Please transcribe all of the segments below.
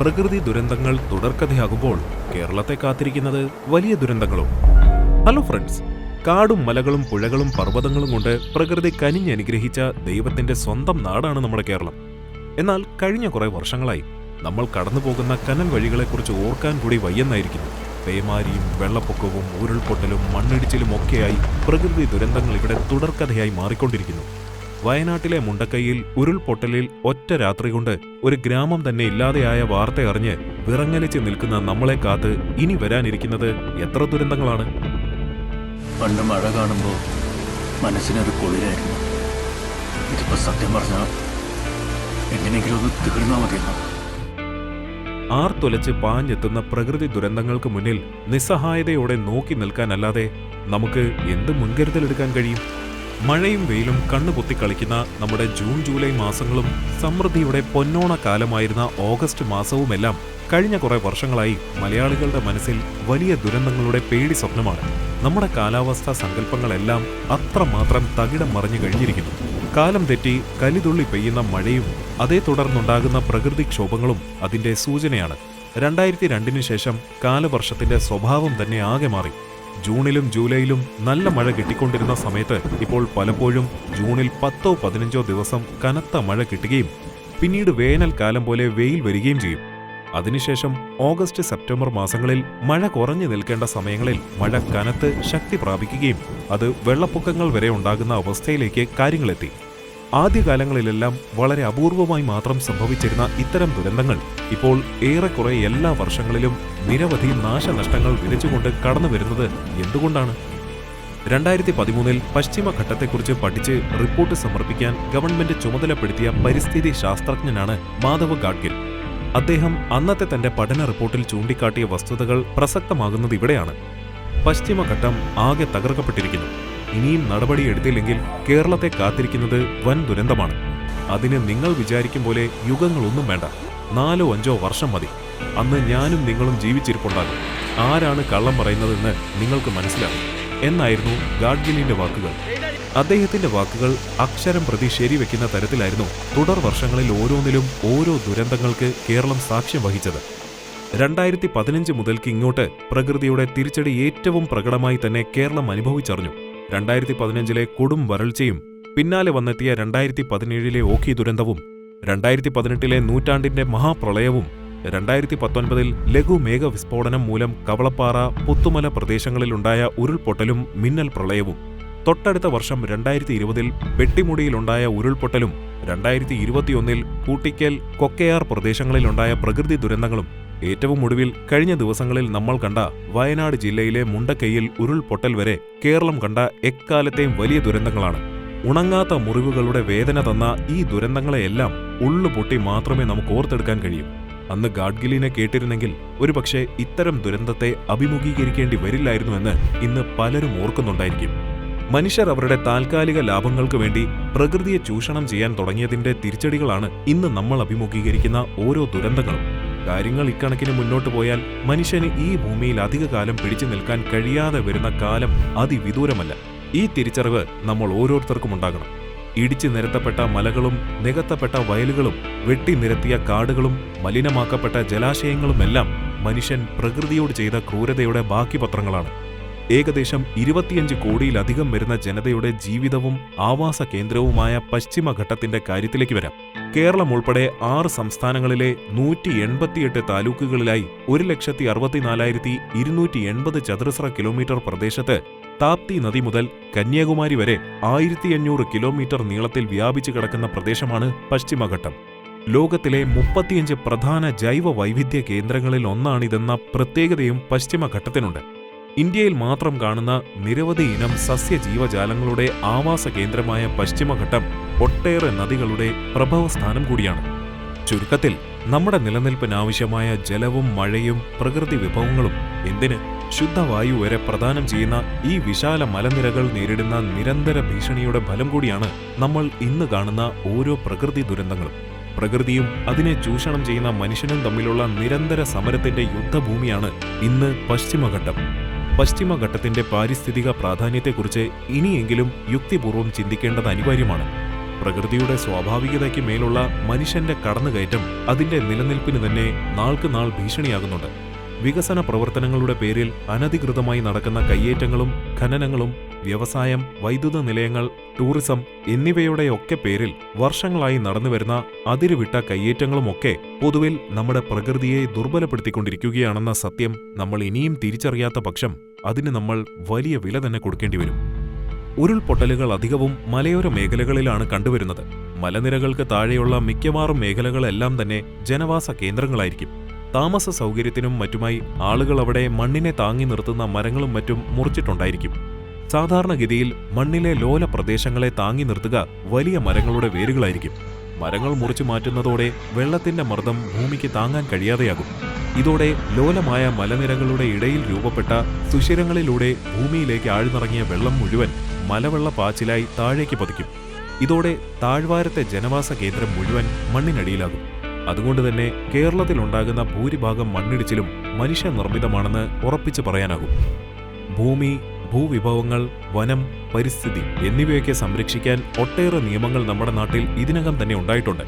പ്രകൃതി ദുരന്തങ്ങൾ തുടർക്കഥയാകുമ്പോൾ കേരളത്തെ കാത്തിരിക്കുന്നത് വലിയ ദുരന്തങ്ങളും. ഹലോ ഫ്രണ്ട്സ് കാടും മലകളും പുഴകളും പർവതങ്ങളും കൊണ്ട് പ്രകൃതി കനിഞ്ഞനുഗ്രഹിച്ച ദൈവത്തിന്റെ സ്വന്തം നാടാണ് നമ്മുടെ കേരളം. എന്നാൽ കഴിഞ്ഞ കുറെ വർഷങ്ങളായി നമ്മൾ കടന്നു പോകുന്ന കനൽ വഴികളെക്കുറിച്ച് ഓർക്കാൻ കൂടി വയ്യെന്നായിരിക്കുന്നു. പേമാരിയും വെള്ളപ്പൊക്കവും ഉരുൾപൊട്ടലും മണ്ണിടിച്ചിലും ഒക്കെയായി പ്രകൃതി ദുരന്തങ്ങൾ ഇവിടെ തുടർക്കഥയായി മാറിക്കൊണ്ടിരിക്കുന്നു. വയനാട്ടിലെ മുണ്ടക്കൈയിൽ ഉരുൾപൊട്ടലിൽ ഒറ്റ രാത്രി കൊണ്ട് ഒരു ഗ്രാമം തന്നെ ഇല്ലാതെയായ വാർത്ത അറിഞ്ഞ് വിറങ്ങലിച്ച് നിൽക്കുന്ന നമ്മളെ കാത്ത് ഇനി വരാനിരിക്കുന്നത് എത്ര ദുരന്തങ്ങളാണ്? പണ്ട് മഴ കാണുമ്പോൾ മനസ്സിനത് കുളിരായിരുന്നു. ഇതിപ്പോ സത്യം പറഞ്ഞാൽ എങ്ങനെയെങ്കിലും ഒന്ന് മതിയെന്നാ ആർത്തുലച്ച് പാഞ്ഞെത്തുന്ന പ്രകൃതി ദുരന്തങ്ങൾക്ക് മുന്നിൽ നിസ്സഹായതയോടെ നോക്കി നിൽക്കാനല്ലാതെ നമുക്ക് എന്ത് മുൻകരുതലെടുക്കാൻ കഴിയും? മഴയും വെയിലും കണ്ണുപൊത്തി കളിക്കുന്ന നമ്മുടെ ജൂൺ ജൂലൈ മാസങ്ങളും സമൃദ്ധിയുടെ പൊന്നോണ കാലമായിരുന്ന ഓഗസ്റ്റ് മാസവുമെല്ലാം കഴിഞ്ഞ കുറെ വർഷങ്ങളായി മലയാളികളുടെ മനസ്സിൽ വലിയ ദുരന്തങ്ങളുടെ പേടി സ്വപ്നമാണ്. നമ്മുടെ കാലാവസ്ഥാ സങ്കല്പങ്ങളെല്ലാം അത്രമാത്രം തകിടം മറിഞ്ഞു കഴിഞ്ഞിരിക്കുന്നു. കാലം തെറ്റി കലിതുള്ളി പെയ്യുന്ന മഴയും അതേ തുടർന്നുണ്ടാകുന്ന പ്രകൃതിക്ഷോഭങ്ങളും അതിന്റെ സൂചനയാണ്. രണ്ടായിരത്തി രണ്ടിന് ശേഷം കാലവർഷത്തിന്റെ സ്വഭാവം തന്നെ ആകെ മാറി. ജൂണിലും ജൂലൈയിലും നല്ല മഴ കിട്ടിക്കൊണ്ടിരുന്ന സമയത്ത് ഇപ്പോൾ പലപ്പോഴും ജൂണിൽ പത്തോ പതിനഞ്ചോ ദിവസം കനത്ത മഴ കിട്ടുകയും പിന്നീട് വേനൽക്കാലം പോലെ വെയിൽ വരികയും ചെയ്യും. അതിനുശേഷം ഓഗസ്റ്റ് സെപ്റ്റംബർ മാസങ്ങളിൽ മഴ കുറഞ്ഞു നിൽക്കേണ്ട സമയങ്ങളിൽ മഴ കനത്ത് ശക്തി പ്രാപിക്കുകയും അത് വെള്ളപ്പൊക്കങ്ങൾ വരെ ഉണ്ടാകുന്ന അവസ്ഥയിലേക്ക് കാര്യങ്ങളെത്തി. ആദ്യകാലങ്ങളിലെല്ലാം വളരെ അപൂർവമായി മാത്രം സംഭവിച്ചിരുന്ന ഇത്തരം ദുരന്തങ്ങൾ ഇപ്പോൾ ഏറെക്കുറെ എല്ലാ വർഷങ്ങളിലും നിരവധി നാശനഷ്ടങ്ങൾ വിതച്ചുകൊണ്ട് കടന്നു വരുന്നത് എന്തുകൊണ്ടാണ്? രണ്ടായിരത്തി പതിമൂന്നിൽ പശ്ചിമഘട്ടത്തെക്കുറിച്ച് പഠിച്ച് റിപ്പോർട്ട് സമർപ്പിക്കാൻ ഗവൺമെന്റ് ചുമതലപ്പെടുത്തിയ പരിസ്ഥിതി ശാസ്ത്രജ്ഞനാണ് മാധവ് ഗാഡ്ഗിൽ. അദ്ദേഹം അന്നത്തെ തന്റെ പഠന റിപ്പോർട്ടിൽ ചൂണ്ടിക്കാട്ടിയ വസ്തുതകൾ പ്രസക്തമാകുന്നത് ഇവിടെയാണ്. പശ്ചിമഘട്ടം ആകെ തകർക്കപ്പെട്ടിരിക്കുന്നു. ഇനിയും നടപടിയെടുത്തില്ലെങ്കിൽ കേരളത്തെ കാത്തിരിക്കുന്നത് വൻ ദുരന്തമാണ്. അതിന് നിങ്ങൾ വിചാരിക്കും പോലെ യുഗങ്ങളൊന്നും വേണ്ട. നാലോ അഞ്ചോ വർഷം മതി. അന്ന് ഞാനും നിങ്ങളും ജീവിച്ചിരിപ്പുണ്ടാകും. ആരാണ് കള്ളം പറയുന്നതെന്ന് നിങ്ങൾക്ക് മനസ്സിലാകും. എന്നായിരുന്നു ഗാഡ്ഗിലിന്റെ വാക്കുകൾ. അദ്ദേഹത്തിന്റെ വാക്കുകൾ അക്ഷരം പ്രതി ശരിവെക്കുന്ന തരത്തിലായിരുന്നു തുടർ വർഷങ്ങളിൽ ഓരോന്നിലും ഓരോ ദുരന്തങ്ങൾക്ക് കേരളം സാക്ഷ്യം വഹിച്ചത്. രണ്ടായിരത്തി പതിനഞ്ച് മുതൽക്ക് ഇങ്ങോട്ട് പ്രകൃതിയുടെ തിരിച്ചടി ഏറ്റവും പ്രകടമായി തന്നെ കേരളം അനുഭവിച്ചറിഞ്ഞു. രണ്ടായിരത്തി പതിനഞ്ചിലെ കൊടും വരൾച്ചയും പിന്നാലെ വന്നെത്തിയ രണ്ടായിരത്തി പതിനേഴിലെ ഓഖി ദുരന്തവും രണ്ടായിരത്തി പതിനെട്ടിലെ നൂറ്റാണ്ടിന്റെ മഹാപ്രളയവും രണ്ടായിരത്തി പത്തൊൻപതിൽ ലഘു മേഘവിസ്ഫോടനം മൂലം കവളപ്പാറ പുത്തുമല പ്രദേശങ്ങളിലുണ്ടായ ഉരുൾപൊട്ടലും മിന്നൽ പ്രളയവും തൊട്ടടുത്ത വർഷം രണ്ടായിരത്തി ഇരുപതിൽ വെട്ടിമുടിയിലുണ്ടായ ഉരുൾപൊട്ടലും രണ്ടായിരത്തി ഇരുപത്തിയൊന്നിൽ കൂട്ടിക്കൽ കൊക്കയാർ പ്രദേശങ്ങളിലുണ്ടായ പ്രകൃതി ദുരന്തങ്ങളും ഏറ്റവും ഒടുവിൽ കഴിഞ്ഞ ദിവസങ്ങളിൽ നമ്മൾ കണ്ട വയനാട് ജില്ലയിലെ മുണ്ടക്കൈയിൽ ഉരുൾപൊട്ടൽ വരെ കേരളം കണ്ട എക്കാലത്തെയും വലിയ ദുരന്തങ്ങളാണ്. ഉണങ്ങാത്ത മുറിവുകളുടെ വേദന തന്ന ഈ ദുരന്തങ്ങളെയെല്ലാം ഉള്ളുപൊട്ടി മാത്രമേ നമുക്ക് ഓർത്തെടുക്കാൻ കഴിയൂ. അന്ന് ഗാഡ്ഗിലിനെ കേട്ടിരുന്നെങ്കിൽ ഒരുപക്ഷെ ഇത്തരം ദുരന്തത്തെ അഭിമുഖീകരിക്കേണ്ടി വരില്ലായിരുന്നുവെന്ന് ഇന്ന് പലരും ഓർക്കുന്നുണ്ടായിരിക്കും. മനുഷ്യർ അവരുടെ താൽക്കാലിക ലാഭങ്ങൾക്ക് വേണ്ടി പ്രകൃതിയെ ചൂഷണം ചെയ്യാൻ തുടങ്ങിയതിന്റെ തിരിച്ചടികളാണ് ഇന്ന് നമ്മൾ അഭിമുഖീകരിക്കുന്ന ഓരോ ദുരന്തങ്ങളും. കാര്യങ്ങൾ ഇക്കണക്കിന് മുന്നോട്ട് പോയാൽ മനുഷ്യന് ഈ ഭൂമിയിൽ അധികകാലം പിടിച്ചു നിൽക്കാൻ കഴിയാതെ വരുന്ന കാലം അതിവിദൂരമല്ല. ഈ തിരിച്ചറിവ് നമ്മൾ ഓരോരുത്തർക്കും ഉണ്ടാകണം. ഇടിച്ചു നിരത്തപ്പെട്ട മലകളും നികത്തപ്പെട്ട വയലുകളും വെട്ടി നിരത്തിയ കാടുകളും മലിനമാക്കപ്പെട്ട ജലാശയങ്ങളുമെല്ലാം മനുഷ്യൻ പ്രകൃതിയോട് ചെയ്ത ക്രൂരതയുടെ ബാക്കി പത്രങ്ങളാണ്. ഏകദേശം ഇരുപത്തിയഞ്ച് കോടിയിലധികം വരുന്ന ജനതയുടെ ജീവിതവും ആവാസ കേന്ദ്രവുമായ പശ്ചിമഘട്ടത്തിന്റെ കാര്യത്തിലേക്ക് വരാം. കേരളം ഉൾപ്പെടെ ആറ് സംസ്ഥാനങ്ങളിലെ നൂറ്റി എൺപത്തിയെട്ട് താലൂക്കുകളിലായി ഒരു ലക്ഷത്തി അറുപത്തിനാലായിരത്തി ഇരുന്നൂറ്റി എൺപത് ചതുരശ്ര കിലോമീറ്റർ പ്രദേശത്ത് താപ്തി നദി മുതൽ കന്യാകുമാരി വരെ ആയിരത്തി അഞ്ഞൂറ് കിലോമീറ്റർ നീളത്തിൽ വ്യാപിച്ചു കിടക്കുന്ന പ്രദേശമാണ് പശ്ചിമഘട്ടം. ലോകത്തിലെ മുപ്പത്തിയഞ്ച് പ്രധാന ജൈവ വൈവിധ്യ കേന്ദ്രങ്ങളിൽ ഒന്നാണിതെന്ന പ്രത്യേകതയും പശ്ചിമഘട്ടത്തിനുണ്ട്. ഇന്ത്യയിൽ മാത്രം കാണുന്ന നിരവധി ഇനം സസ്യജീവജാലങ്ങളുടെ ആവാസ കേന്ദ്രമായ പശ്ചിമഘട്ടം ഒട്ടേറെ നദികളുടെ പ്രഭവസ്ഥാനം കൂടിയാണ്. ചുരുക്കത്തിൽ നമ്മുടെ നിലനിൽപ്പിനാവശ്യമായ ജലവും മഴയും പ്രകൃതി വിഭവങ്ങളും എന്തിന് ശുദ്ധവായു വരെ പ്രദാനം ചെയ്യുന്ന ഈ വിശാല മലനിരകൾ നേരിടുന്ന നിരന്തര ഭീഷണിയുടെ ഫലം കൂടിയാണ് നമ്മൾ ഇന്ന് കാണുന്ന ഓരോ പ്രകൃതി ദുരന്തങ്ങളും. പ്രകൃതിയും അതിനെ ചൂഷണം ചെയ്യുന്ന മനുഷ്യനും തമ്മിലുള്ള നിരന്തര സമരത്തിന്റെ യുദ്ധഭൂമിയാണ് ഇന്ന് പശ്ചിമഘട്ടം. പശ്ചിമഘട്ടത്തിന്റെ പാരിസ്ഥിതിക പ്രാധാന്യത്തെക്കുറിച്ച് ഇനിയെങ്കിലും യുക്തിപൂർവം ചിന്തിക്കേണ്ടത് അനിവാര്യമാണ്. പ്രകൃതിയുടെ സ്വാഭാവികതയ്ക്ക് മേലുള്ള മനുഷ്യന്റെ കടന്നുകയറ്റം അതിന്റെ നിലനിൽപ്പിന് തന്നെ നാൾക്ക് നാൾ ഭീഷണിയാകുന്നുണ്ട്. വികസന പ്രവർത്തനങ്ങളുടെ പേരിൽ അനധികൃതമായി നടക്കുന്ന കയ്യേറ്റങ്ങളും ഖനനങ്ങളും വ്യവസായം വൈദ്യുത നിലയങ്ങൾ ടൂറിസം എന്നിവയുടെയൊക്കെ പേരിൽ വർഷങ്ങളായി നടന്നുവരുന്ന അതിരുവിട്ട കയ്യേറ്റങ്ങളുമൊക്കെ പൊതുവിൽ നമ്മുടെ പ്രകൃതിയെ ദുർബലപ്പെടുത്തിക്കൊണ്ടിരിക്കുകയാണെന്ന സത്യം നമ്മൾ ഇനിയും തിരിച്ചറിയാത്ത പക്ഷം അതിന് നമ്മൾ വലിയ വില തന്നെ കൊടുക്കേണ്ടി വരും. ഉരുൾപൊട്ടലുകൾ അധികവും മലയോര മേഖലകളിലാണ് കണ്ടുവരുന്നത്. മലനിരകൾക്ക് താഴെയുള്ള മിക്കവാറും മേഖലകളെല്ലാം തന്നെ ജനവാസ കേന്ദ്രങ്ങളായിരിക്കും. താമസ സൗകര്യത്തിനും മറ്റുമായി ആളുകൾ അവിടെ മണ്ണിനെ താങ്ങി നിർത്തുന്ന മരങ്ങളും മറ്റും മുറിച്ചിട്ടുണ്ടായിരിക്കും. സാധാരണഗതിയിൽ മണ്ണിലെ ലോല പ്രദേശങ്ങളെ താങ്ങി നിർത്തുക വലിയ മരങ്ങളുടെ വേരുകളായിരിക്കും. മരങ്ങൾ മുറിച്ചു മാറ്റുന്നതോടെ വെള്ളത്തിന്റെ മർദ്ദം ഭൂമിക്ക് താങ്ങാൻ കഴിയാതെയാകും. ഇതോടെ ലോലമായ മലനിരകളുടെ ഇടയിൽ രൂപപ്പെട്ട സുഷിരങ്ങളിലൂടെ ഭൂമിയിലേക്ക് ആഴ്ന്നിറങ്ങിയ വെള്ളം മുഴുവൻ മലവെള്ള പാച്ചിലായി താഴേക്ക് പതിക്കും. ഇതോടെ താഴ്വാരത്തെ ജനവാസ കേന്ദ്രം മുഴുവൻ മണ്ണിനടിയിലാകും. അതുകൊണ്ട് തന്നെ കേരളത്തിലുണ്ടാകുന്ന ഭൂരിഭാഗം മണ്ണിടിച്ചിലും മനുഷ്യനിർമ്മിതമാണെന്ന് ഉറപ്പിച്ചു പറയാനാകും. ഭൂമി ഭൂവിഭവങ്ങൾ വനം പരിസ്ഥിതി എന്നിവയൊക്കെ സംരക്ഷിക്കാൻ ഒട്ടേറെ നിയമങ്ങൾ നമ്മുടെ നാട്ടിൽ ഇതിനകം തന്നെ ഉണ്ടായിട്ടുണ്ട്.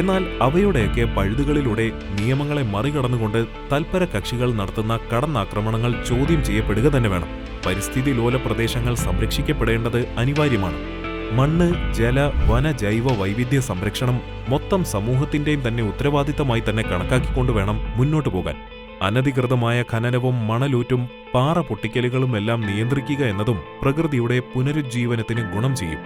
എന്നാൽ അവയുടെയൊക്കെ പഴുതുകളിലൂടെ നിയമങ്ങളെ മറികടന്നുകൊണ്ട് തൽപര കക്ഷികൾ നടത്തുന്ന കടന്നാക്രമണങ്ങൾ ചോദ്യം ചെയ്യപ്പെടുക തന്നെ വേണം. പരിസ്ഥിതി ലോല പ്രദേശങ്ങൾ സംരക്ഷിക്കപ്പെടേണ്ടത് അനിവാര്യമാണ്. മണ്ണ് ജല വന ജൈവ വൈവിധ്യ സംരക്ഷണം മൊത്തം സമൂഹത്തിന്റെയും തന്നെ ഉത്തരവാദിത്തമായി തന്നെ കണക്കാക്കിക്കൊണ്ട് വേണം മുന്നോട്ടു പോകാൻ. അനധികൃതമായ ഖനനവും മണലൂറ്റും പാറ പൊട്ടിക്കലുകളും എല്ലാം നിയന്ത്രിക്കുക എന്നതും പ്രകൃതിയുടെ പുനരുജ്ജീവനത്തിന് ഗുണം ചെയ്യും.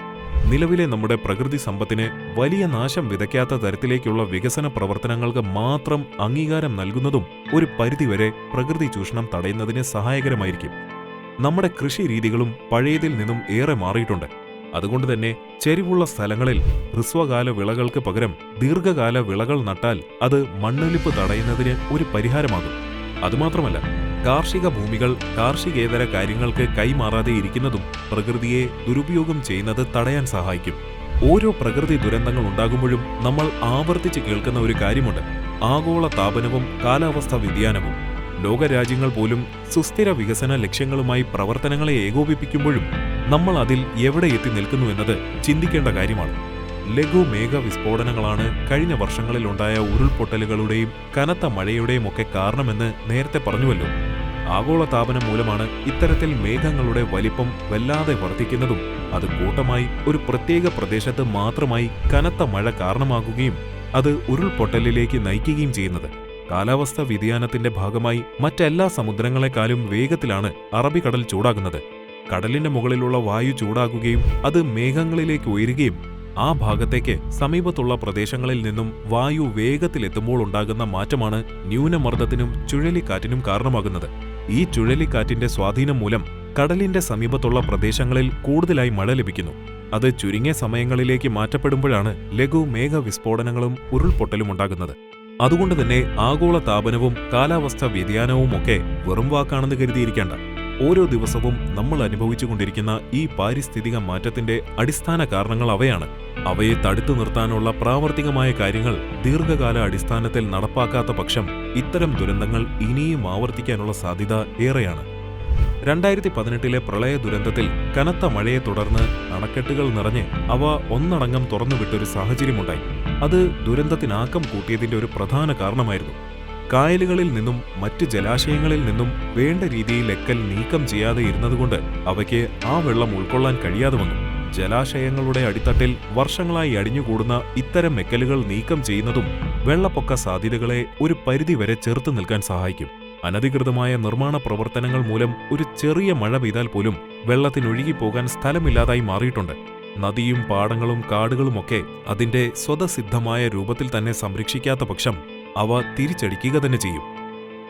നിലവിലെ നമ്മുടെ പ്രകൃതി സമ്പത്തിന് വലിയ നാശം വിതയ്ക്കാത്ത തരത്തിലേക്കുള്ള വികസന പ്രവർത്തനങ്ങൾക്ക് മാത്രം അംഗീകാരം നൽകുന്നതും ഒരു പരിധിവരെ പ്രകൃതി ചൂഷണം തടയുന്നതിന് സഹായകരമായിരിക്കും. നമ്മുടെ കൃഷി രീതികളും പഴയതിൽ നിന്നും ഏറെ മാറിയിട്ടുണ്ട്. അതുകൊണ്ട് തന്നെ ചെരിവുള്ള സ്ഥലങ്ങളിൽ ഹ്രസ്വകാല വിളകൾക്ക് പകരം ദീർഘകാല വിളകൾ നട്ടാൽ അത് മണ്ണൊലിപ്പ് തടയുന്നതിന് ഒരു പരിഹാരമാകും. അതുമാത്രമല്ല കാർഷിക ഭൂമികൾ കാർഷികേതര കാര്യങ്ങൾക്ക് കൈമാറാതെ ഇരിക്കുന്നതും പ്രകൃതിയെ ദുരുപയോഗം ചെയ്യുന്നത് തടയാൻ സഹായിക്കും. ഓരോ പ്രകൃതി ദുരന്തങ്ങൾ ഉണ്ടാകുമ്പോഴും നമ്മൾ ആവർത്തിച്ച് കേൾക്കുന്ന ഒരു കാര്യമുണ്ട്. ആഗോള താപനവും കാലാവസ്ഥാ വ്യതിയാനവും. ലോകരാജ്യങ്ങൾ പോലും സുസ്ഥിര വികസന ലക്ഷ്യങ്ങളുമായി പ്രവർത്തനങ്ങളെ ഏകോപിപ്പിക്കുമ്പോഴും നമ്മൾ അതിൽ എവിടെ എത്തി നിൽക്കുന്നു എന്നത് ചിന്തിക്കേണ്ട കാര്യമാണ്. ലഘു മേഘ വിസ്ഫോടനങ്ങളാണ് കഴിഞ്ഞ വർഷങ്ങളിൽ ഉണ്ടായ ഉരുൾപൊട്ടലുകളുടെയും കനത്ത മഴയുടെയും ഒക്കെ കാരണമെന്ന് നേരത്തെ പറഞ്ഞുവല്ലോ. ആഗോള താപനം മൂലമാണ് ഇത്തരത്തിൽ മേഘങ്ങളുടെ വലിപ്പം വല്ലാതെ വർദ്ധിക്കുന്നതും അത് കൂട്ടമായി ഒരു പ്രത്യേക പ്രദേശത്ത് മാത്രമായി കനത്ത മഴ കാരണമാകുകയും അത് ഉരുൾപൊട്ടലിലേക്ക് നയിക്കുകയും ചെയ്യുന്നത്. കാലാവസ്ഥാ വ്യതിയാനത്തിന്റെ ഭാഗമായി മറ്റെല്ലാ സമുദ്രങ്ങളെക്കാളും വേഗത്തിലാണ് അറബിക്കടൽ ചൂടാകുന്നത്. കടലിന്റെ മുകളിലുള്ള വായു ചൂടാകുകയും അത് മേഘങ്ങളിലേക്ക് ഉയരുകയും ആ ഭാഗത്തേക്ക് സമീപത്തുള്ള പ്രദേശങ്ങളിൽ നിന്നും വായു വേഗത്തിലെത്തുമ്പോൾ ഉണ്ടാകുന്ന മാറ്റമാണ് ന്യൂനമർദ്ദത്തിനും ചുഴലിക്കാറ്റിനും കാരണമാകുന്നത്. ഈ ചുഴലിക്കാറ്റിന്റെ സ്വാധീനം മൂലം കടലിന്റെ സമീപത്തുള്ള പ്രദേശങ്ങളിൽ കൂടുതലായി മഴ ലഭിക്കുന്നു. അത് ചുരുങ്ങിയ സമയങ്ങളിലേക്ക് മാറ്റപ്പെടുമ്പോഴാണ് ലഘു മേഘ വിസ്ഫോടനങ്ങളും ഉരുൾപൊട്ടലും ഉണ്ടാകുന്നത്. അതുകൊണ്ട് തന്നെ ആഗോള താപനവും കാലാവസ്ഥാ വ്യതിയാനവും ഒക്കെ വെറും വാക്കാണെന്ന് കരുതിയിരിക്കേണ്ട. ഓരോ ദിവസവും നമ്മൾ അനുഭവിച്ചുകൊണ്ടിരിക്കുന്ന ഈ പാരിസ്ഥിതിക മാറ്റത്തിന്റെ അടിസ്ഥാന കാരണങ്ങൾ അവയാണ്. അവയെ തടുത്തു നിർത്താനുള്ള പ്രാവർത്തികമായ കാര്യങ്ങൾ ദീർഘകാല അടിസ്ഥാനത്തിൽ നടപ്പാക്കാത്ത പക്ഷം ഇത്തരം ദുരന്തങ്ങൾ ഇനിയും ആവർത്തിക്കാനുള്ള സാധ്യത ഏറെയാണ്. രണ്ടായിരത്തി പതിനെട്ടിലെ പ്രളയ ദുരന്തത്തിൽ കനത്ത മഴയെ തുടർന്ന് അണക്കെട്ടുകൾ നിറഞ്ഞ് അവ ഒന്നടങ്കം തുറന്നുവിട്ടൊരു സാഹചര്യമുണ്ടായി. അത് ദുരന്തത്തിനാക്കം കൂട്ടിയതിന്റെ ഒരു പ്രധാന കാരണമായിരുന്നു. കായലുകളിൽ നിന്നും മറ്റ് ജലാശയങ്ങളിൽ നിന്നും വേണ്ട രീതിയിൽ എക്കൽ നീക്കം ചെയ്യാതെ ഇരുന്നതുകൊണ്ട് അവയ്ക്ക് ആ വെള്ളം ഉൾക്കൊള്ളാൻ കഴിയാതെ വന്നു. ജലാശയങ്ങളുടെ അടിത്തട്ടിൽ വർഷങ്ങളായി അടിഞ്ഞുകൂടുന്ന ഇത്തരം എക്കലുകൾ നീക്കം ചെയ്യുന്നതും വെള്ളപ്പൊക്ക സാധ്യതകളെ ഒരു പരിധിവരെ ചെറുത്തു നിൽക്കാൻ സഹായിക്കും. അനധികൃതമായ നിർമ്മാണ പ്രവർത്തനങ്ങൾ മൂലം ഒരു ചെറിയ മഴ പെയ്താൽ പോലും വെള്ളത്തിനൊഴുകിപ്പോകാൻ സ്ഥലമില്ലാതായി മാറിയിട്ടുണ്ട്. നദിയും പാടങ്ങളും കാടുകളുമൊക്കെ അതിന്റെ സ്വതസിദ്ധമായ രൂപത്തിൽ തന്നെ സംരക്ഷിക്കാത്ത പക്ഷം അവ തിരിച്ചടിക്കുക തന്നെ ചെയ്യും.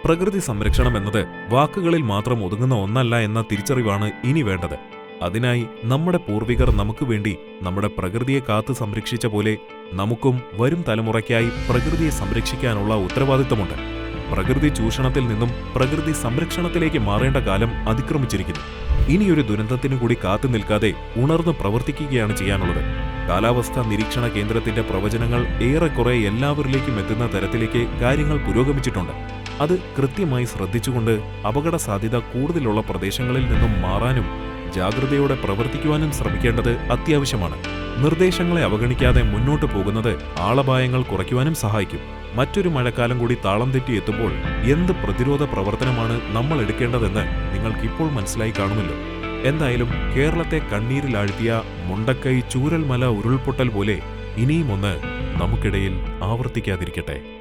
പ്രകൃതി സംരക്ഷണം എന്നത് വാക്കുകളിൽ മാത്രം ഒതുങ്ങുന്ന ഒന്നല്ല എന്ന തിരിച്ചറിവാണ് ഇനി വേണ്ടത്. അതിനായി നമ്മുടെ പൂർവികർ നമുക്ക് വേണ്ടി നമ്മുടെ പ്രകൃതിയെ കാത്തു സംരക്ഷിച്ച പോലെ നമുക്കും വരും തലമുറയ്ക്കായി പ്രകൃതിയെ സംരക്ഷിക്കാനുള്ള ഉത്തരവാദിത്തമുണ്ട്. പ്രകൃതി ചൂഷണത്തിൽ നിന്നും പ്രകൃതി സംരക്ഷണത്തിലേക്ക് മാറേണ്ട കാലം അതിക്രമിച്ചിരിക്കുന്നു. ഇനിയൊരു ദുരന്തത്തിനു കൂടി കാത്തു നിൽക്കാതെ ഉണർന്ന് പ്രവർത്തിക്കുകയാണ് ചെയ്യാനുള്ളത്. കാലാവസ്ഥാ നിരീക്ഷണ കേന്ദ്രത്തിന്റെ പ്രവചനങ്ങൾ ഏറെക്കുറെ എല്ലാവരിലേക്കും എത്തുന്ന തരത്തിലേക്ക് കാര്യങ്ങൾ പുരോഗമിച്ചിട്ടുണ്ട്. അത് കൃത്യമായി ശ്രദ്ധിച്ചുകൊണ്ട് അപകട സാധ്യത കൂടുതലുള്ള പ്രദേശങ്ങളിൽ നിന്നും മാറാനും ജാഗ്രതയോടെ പ്രവർത്തിക്കുവാനും ശ്രമിക്കേണ്ടത് അത്യാവശ്യമാണ്. നിർദ്ദേശങ്ങളെ അവഗണിക്കാതെ മുന്നോട്ടു പോകുന്നത് ആളപായങ്ങൾ കുറയ്ക്കുവാനും സഹായിക്കും. മറ്റൊരു മഴക്കാലം കൂടി താളം തെറ്റി എത്തുമ്പോൾ എന്ത് പ്രതിരോധ പ്രവർത്തനമാണ് നമ്മൾ എടുക്കേണ്ടതെന്ന് നിങ്ങൾക്കിപ്പോൾ മനസ്സിലായി കാണുമല്ലോ. എന്തായാലും കേരളത്തെ കണ്ണീരിലാഴ്ത്തിയ മുണ്ടക്കൈ ചൂരൽമല ഉരുൾപൊട്ടൽ പോലെ ഇനിയുമൊന്ന് നമുക്കിടയിൽ ആവർത്തിക്കാതിരിക്കട്ടെ.